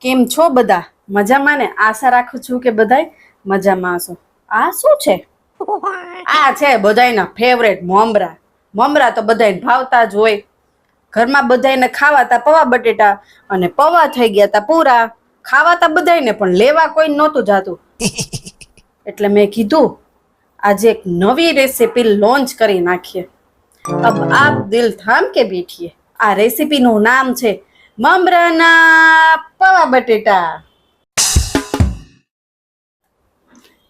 કેમ છો બધા? મજામાં ને? આશા રાખું છું કે બધાય મજામાં હશો. આ શું છે? આ છે બધાયના ફેવરેટ મોમરા. મોમરા તો બધાયને ભાવતા જ હોય. ઘરમાં બધાયને ખાવાતા પવા બટેટા અને પૌવા થઈ ગયા તા પૂરા. ખાવાતા બધાયને પણ લેવા કોઈ નહોતું જાતું. એટલે મેં કીધું, આજે એક નવી રેસીપી લોન્ચ કરી નાખીએ. અબ આપ દિલ થામ કે બેઠીએ? આ રેસીપીનું નામ છે મમરાના પૌવા બટેટા.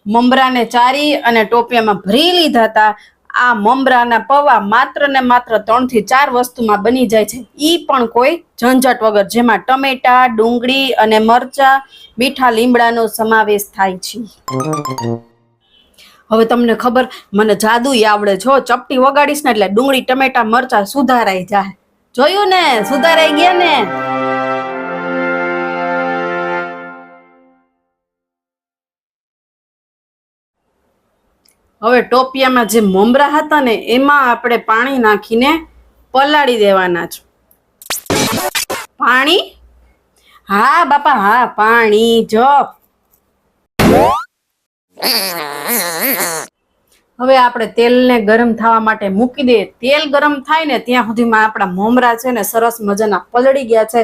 મમરાને ચારી અને ટોપિયામાં ભરી લીધા હતા. આ મમરાના પૌવા માત્ર ને માત્ર ત્રણથી ચાર વસ્તુમાં બની જાય છે. ઈ પણ કોઈ ઝંઝટ વગર, જેમાં ટમેટા, ડુંગળી અને મરચા, મીઠા લીમડાનો સમાવેશ થાય છે. હવે તમને ખબર, મને જાદુ આવડે છો ચપટી વગાડીશ ને એટલે ડુંગળી, ટમેટા, મરચા સુધારાઈ જાય. જોયું ને? સુધારાઈ ગયા ને? હવે ટોપિયામાં જે મમરા હતા ને, એમાં આપણે પાણી નાખીને પલાળી દેવાના છે. પાણી? હા, બાપા, હા, પાણી જો હવે આપણે તેલને ગરમ થવા માટે મૂકી દઈએ. તેલ ગરમ થાય ને ત્યાં સુધીમાં આપણા મોમરા છે ને સરસ મજાના પલળી ગયા છે.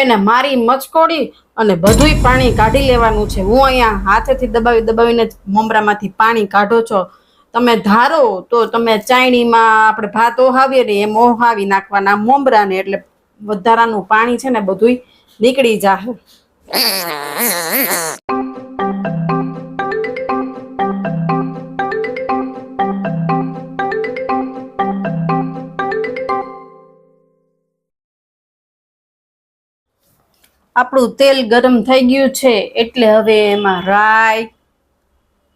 એને મારી મચકોડી અને બધુંય પાણી કાઢી લેવાનું છે. હું અહીંયા હાથેથી દબાવી દબાવીને મોમરામાંથી પાણી કાઢો છો. તમે ધારો તો તમે ચાયણીમાં આપણે ભાત ઓહાવીએ ને એમ ઓહાવી નાખવાના મોમરાને એટલે વધારાનું પાણી છે ને બધુંય નીકળી જાહે. આપણું તેલ ગરમ થઈ ગયું છે એટલે હવે એમાં રાઈ,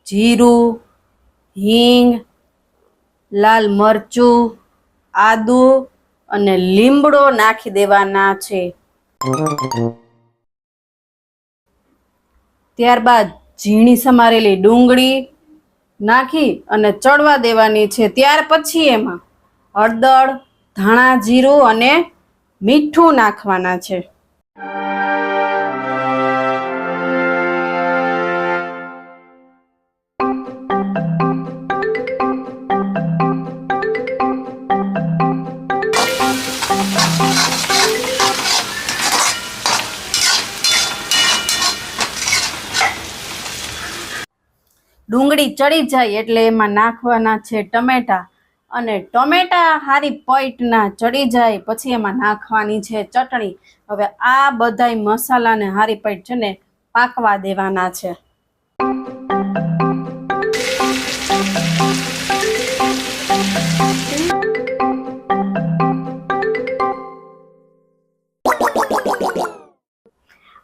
જીરું, હિંગ, લાલ મરચું, આદું અને લીમડો નાખી દેવાના છે. ત્યારબાદ ઝીણી સમારેલી ડુંગળી નાખી અને ચડવા દેવાની છે. ત્યાર પછી એમાં હળદર, ધાણા, જીરું અને મીઠું નાખવાના છે. ડુંગળી ચડી જાય એટલે એમાં નાખવાના છે ટમેટા. અને ટમેટા હારી પૈટના ચડી જાય, પછી એમાં નાખવાની છે ચટણી. હવે આ બધાય મસાલાને હારી પૈટ છે ને પાકવા દેવાના છે.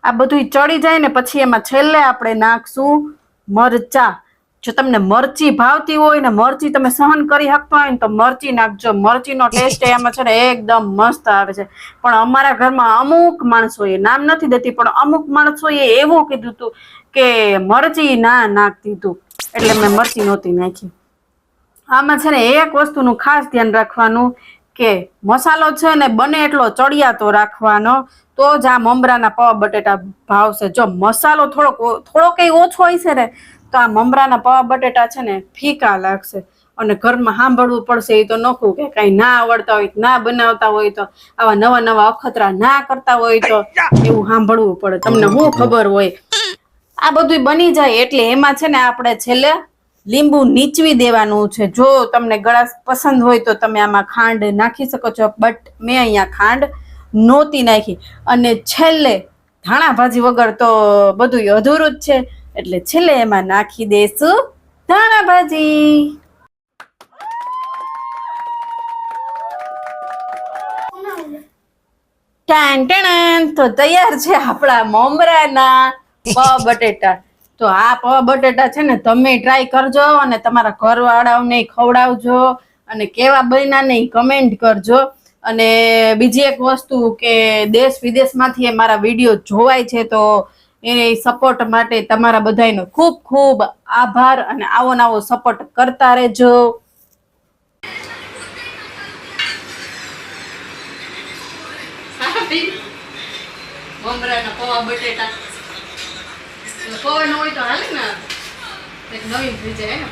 આ બધું ચડી જાય ને પછી એમાં છેલ્લે આપણે નાખશું મરચા. જો તમને મરચી ભાવતી હોય ને મરચી તમે સહન કરી શકતા હોય ને તો મરચી નાખજો. મરચીનો ટેસ્ટ એમાં છે ને એકદમ મસ્ત આવે છે. પણ અમારા ઘરમાં અમુક માણસો એ નામ નથી દેતી, પણ અમુક માણસોએ એવું કીધું હતું કે મરચી ના નાખતી તું. એટલે મેં મરચી નહોતી નાખી. આમાં છે ને એક વસ્તુનું ખાસ ધ્યાન રાખવાનું કે મસાલો છે ને બને એટલો ચડિયાતો રાખવાનો તો જ આ મમરાના પવા બટેટા ભાવશે. જો મસાલો થોડોક થોડો કઈ ઓછો હોય છે ને તો આ મમરાના પવા બટેટા છે ને ફીકા લાગશે. અને ઘરમાં સાંભળવું પડશે એ તો નોખું કે કઈ ના આવડતા હોય ના બનાવતા હોય તો, આવા નવા નવા અખતરા ના કરતા હોય તો એવું સાંભળવું પડે. તમને શું ખબર હોય? આ બધું બની જાય એટલે એમાં છે ને આપણે છેલ્લે લીંબુ નીચવી દેવાનું છે. જો તમને ગળા પસંદ હોય તો તમે આમાં ખાંડ નાખી શકો છો. બટ મેં અહીંયા ખાંડ નહોતી નાખી. અને છેલ્લે ધાણા ભાજી વગર તો બધું અધૂરું જ છે. એટલે છેલ્લે એમાં નાખી દઈશું ધાણા ભાજી ટાણ. તો તૈયાર છે આપણા મોમરાના પવા બટેટા. તો આ પવા બટેટા છે ને તમે ટ્રાય કરજો અને તમારા ઘરવાળાઓને ખવડાવજો અને કેવા બન્યા કમેન્ટ કરજો. અને બીજી એક વસ્તુ કે દેશ વિદેશમાંથી મારા વીડિયો જોવાય છે તો એ સપોર્ટ માટે તમારા બધાનો ખૂબ ખૂબ આભાર અને આવો નવો સપોર્ટ કરતા રહેજો. પૌવા બટેટા. પૌવા ન હોય તો હાલે ને એક નવીન થઈ જાય ને